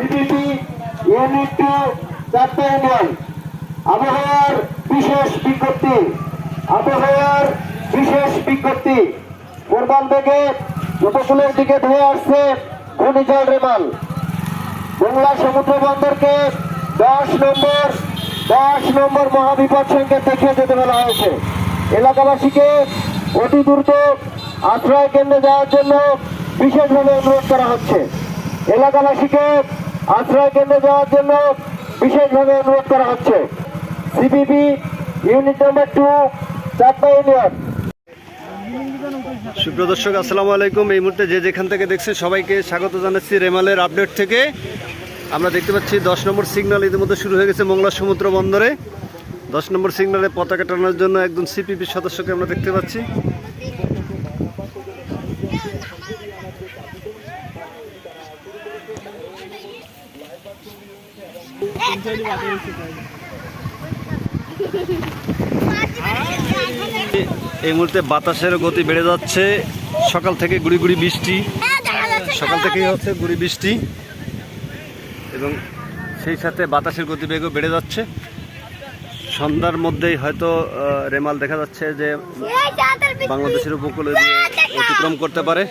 CPP unit two চারটা union আবহাওয়ার বিশেষ বিজ্ঞপ্তি, আবহাওয়ার বিশেষ বিজ্ঞপ্তি। পূর্বান থেকে উপকূলের দিকে ধুয়ে আসছে ঘূর্ণিঝড় রেমাল। বাংলা সমুদ্র বন্দরকে দশ নম্বর দশ নম্বর মহাবিপদ সংকেত দেখিয়ে যেতে বলা হয়েছে। এলাকাবাসীকে অতি দ্রুত আশ্রয় কেন্দ্রে যাওয়ার জন্য বিশেষভাবে অনুরোধ করা হচ্ছে। এলাকাবাসীকে আশ্রয় কেন্দ্রে যাওয়ার জন্য বিশেষভাবে অনুরোধ করা হচ্ছে। সিপিবি ইউনিট নাম্বার টু চারটা ইউনিয়ন সুপ্রিয় দর্শক, আসসালামু আলাইকুম। এই মুহূর্তে যে যেখান থেকে দেখছেন, সবাইকে স্বাগত জানাচ্ছি রেমালের আপডেট থেকে। আমরা দেখতে পাচ্ছি দশ নম্বর সিগন্যাল ইতিমধ্যে শুরু হয়ে গেছে মংলা সমুদ্র বন্দরে। দশ নম্বর সিগন্যালে পতাকা টানার জন্য একজন সিপিপি সদস্যকে আমরা দেখতে পাচ্ছি। এই মুহূর্তে বাতাসের গতি বেড়ে যাচ্ছে। সকাল থেকে গুড়ি গুড়ি বৃষ্টি। সকাল থেকেই হচ্ছে গুড়ি বৃষ্টি। এবং সেই সাথে বাতাসের গতিবেগও বেড়ে যাচ্ছে। সন্ধ্যার মধ্যেই হয়তো রেমাল দেখা যাচ্ছে যে বাংলাদেশের উপকূলে দিয়ে অতিক্রম করতে পারে।